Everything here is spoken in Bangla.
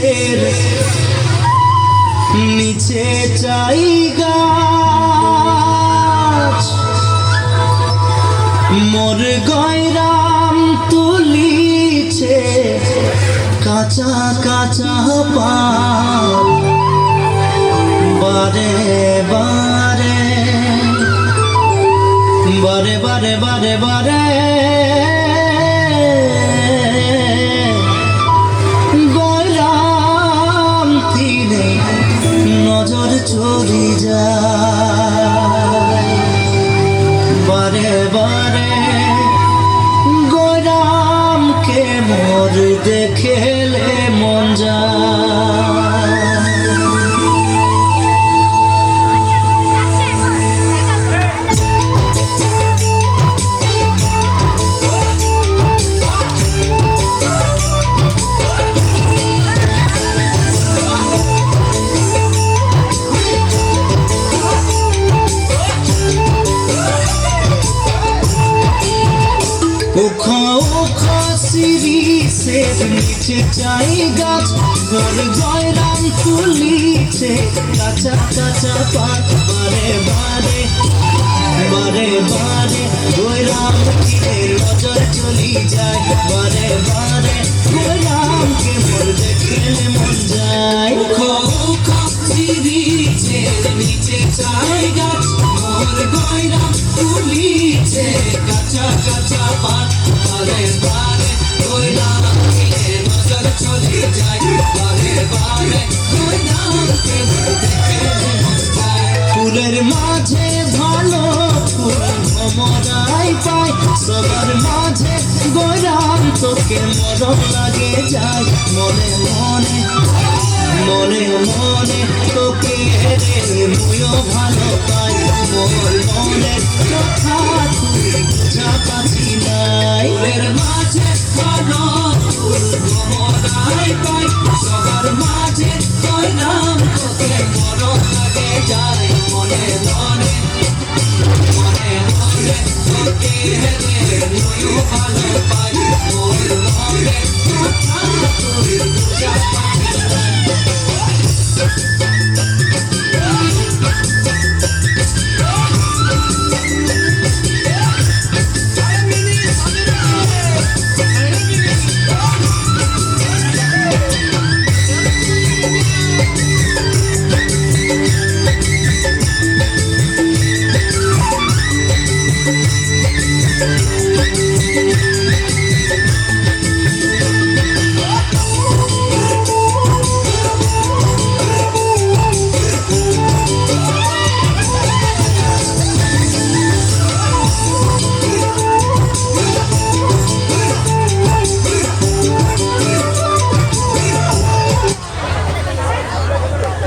গাছের নিচে চাই গাছ। মোর গয়রাম তুলিছে কাঁচা কাঁচা পারে বারে বারে বারে বারে বারে বারে। চলি যায়। বারে বারে গোরামকে মোর দেখেলে মন যায়। উখো উখো সিরি সে নিচে চাই গাছ, ঘর জয়রাম তুলিছে কাঁচা কাঁচা পাত বারে বারে বারে বারে জয়রাম তীরে নজর চলি যায়। গয়রাম গয়রাম ফুলের মাঝে ভালো ফুল ভমরাই পায়, সবার মাঝে গোরাম তোকে মরম লাগে মনে মনে মনে মনে তোকে রে মুয়ো ভালো পাই মোর মনে কথা তুই বুঝা পাচ্ছি নাই ফুলের মাঝে ফুল ভমরাই পায় সবার মাঝে গোরাম তোকে মরম লাগে যায় মনে মনে মনে মনে তোকে রে মুয়ো ভালো পাই মোর মনে কথা তুই বুঝা